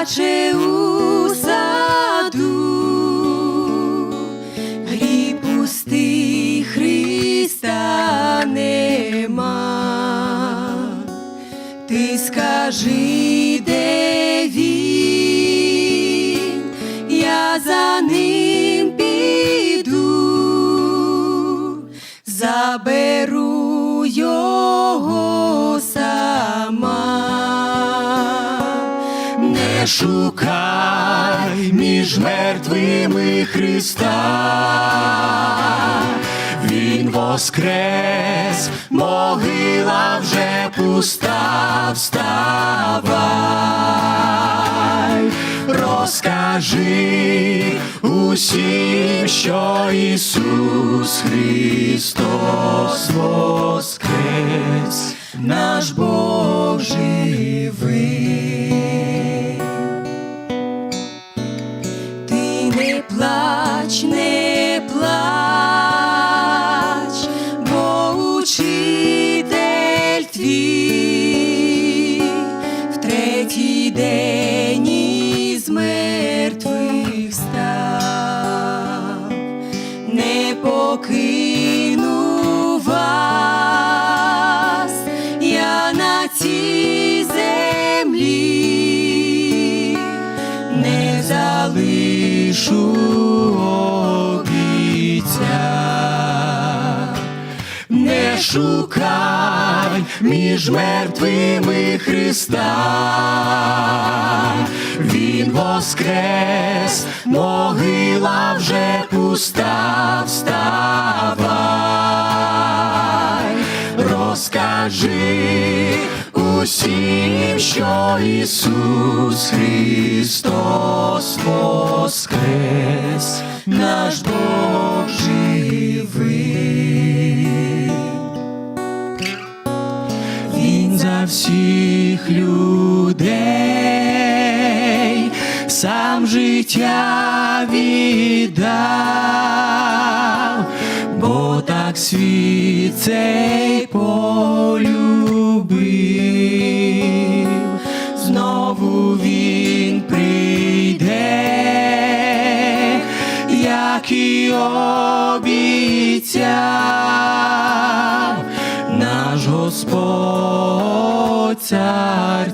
плаче у саду, гріб пустий Христа нема. Ти скажи, де він, я за ним піду, заберу Шукай між мертвими Христа, Він воскрес, могила вже пуста, вставай, розкажи усім, що Ісус Христос воскрес, наш Бог живий. Третій день із мертвих став, не покину вас, я на цій землі. Не залишу обіця. Не шукай між мертвими Христа, воскрес, могила вже пуста, вставай, розкажи усім, що Ісус Христос воскрес, наш Бог живий. Він за всіх людей сам життя віддав, бо так світ цей полюбив, знову він прийде, як і обіцяв. Наш Господь цар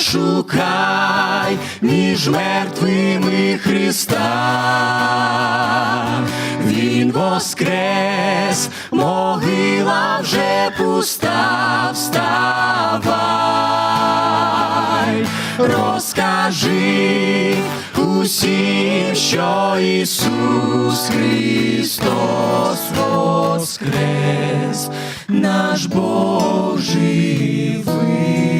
шукай між мертвими Христа, Він воскрес, могила вже пуста, вставай, розкажи усім, що Ісус Христос воскрес, наш Бог живий.